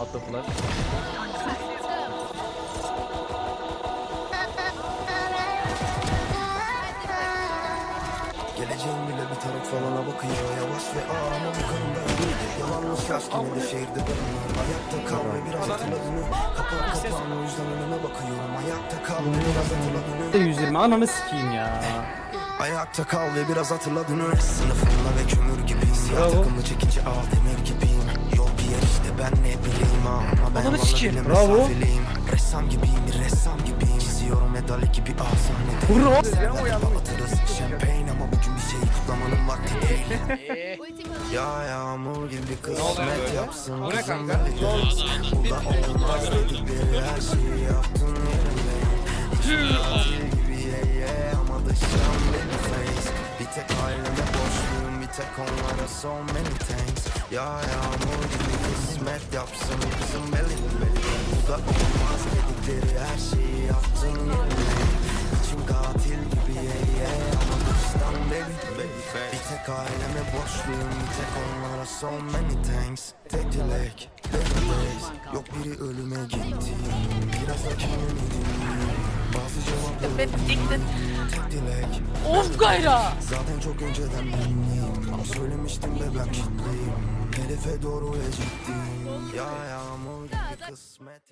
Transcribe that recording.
Attı flash. Geleceğim bile bir taraf falana bakıyor Yavaş ve ağır ama bu kanımda öyleydi Yalanmış aşk yine de şehirde barınıyor Ayakta kal ve biraz hatırla bunu Kapat kapağını o yüzden önüme bakıyorum Ayakta kal ve biraz hatırla bunu 120 ananı sikeyim ya. Ayakta kal ve biraz hatırla dünü Sınıfımda ve kömür gibi Siyah Bravo. takımı çekince al Ananı sikeyim. Bravo. Ressam gibiyim ressam gibiyim. Çiziyorum medali gibi al sahnede Vurun. Atarız. Ama bugün bir şey kutlamanın vakti değil. Ya yağmur gibi kısmet yapsın. O ne kanka? Bu da olmaz dedikleri her şeyi yaptım yerine. İçim gibi ye ye ama dışım baby face. Bir tek aileme borçluyum bir tek onlara so many thanks. Ya yağmur gibi kısmet yapsın. Bu da olmaz dedikleri her şeyi yaptım yerine İçim katil gibi ye ye ama dıştan face Bir tek aileme borçluyum bir tek onlara so many thanks Tek dilek days Yok biri ölüme gitti Biraz da kendimi dinleyeyim Bazı cevapları tek dilek Of gayra. Zaten çok önceden bildiğim Söylemiştim de ben kitleyim Hedefe doğru ve ciddiyim Ya yağmur gibi kısmet